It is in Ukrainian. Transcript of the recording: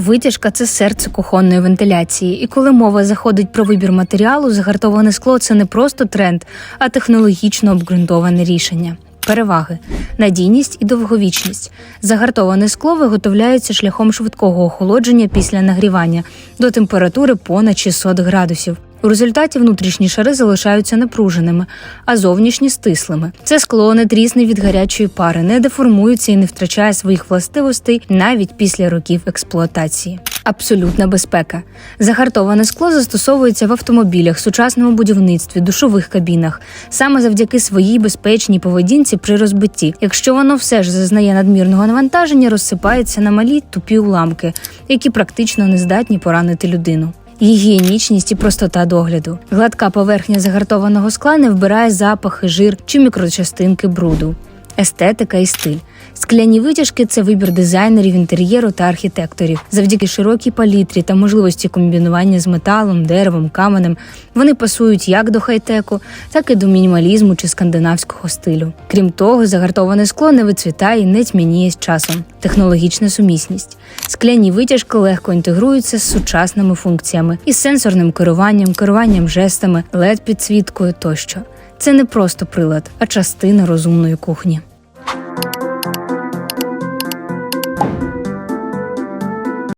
Витяжка це серце кухонної вентиляції, і коли мова заходить про вибір матеріалу, загартоване скло це не просто тренд, а технологічно обґрунтоване рішення. Переваги надійність і довговічність. Загартоване скло виготовляється шляхом швидкого охолодження після нагрівання до температури понад 600 градусів. У результаті внутрішні шари залишаються напруженими, а зовнішні стислими. Це скло не трісне від гарячої пари, не деформується і не втрачає своїх властивостей навіть після років експлуатації. Абсолютна безпека. Загартоване скло застосовується в автомобілях, сучасному будівництві, душових кабінах, саме завдяки своїй безпечній поведінці при розбитті. Якщо воно все ж зазнає надмірного навантаження, розсипається на малі тупі уламки, які практично не здатні поранити людину. Гігієнічність і простота догляду. Гладка поверхня загартованого скла не вбирає запахи, жир чи мікрочастинки бруду. Естетика і стиль. Скляні витяжки це вибір дизайнерів інтер'єру та архітекторів. Завдяки широкій палітрі та можливості комбінування з металом, деревом, каменем вони пасують як до хай-теку, так і до мінімалізму чи скандинавського стилю. Крім того, загартоване скло не вицвітає і не тьмяніє з часом. Технологічна сумісність. Скляні витяжки легко інтегруються з сучасними функціями із сенсорним керуванням, керуванням жестами, led підсвіткою тощо. Це не просто прилад, а частина розумної кухні.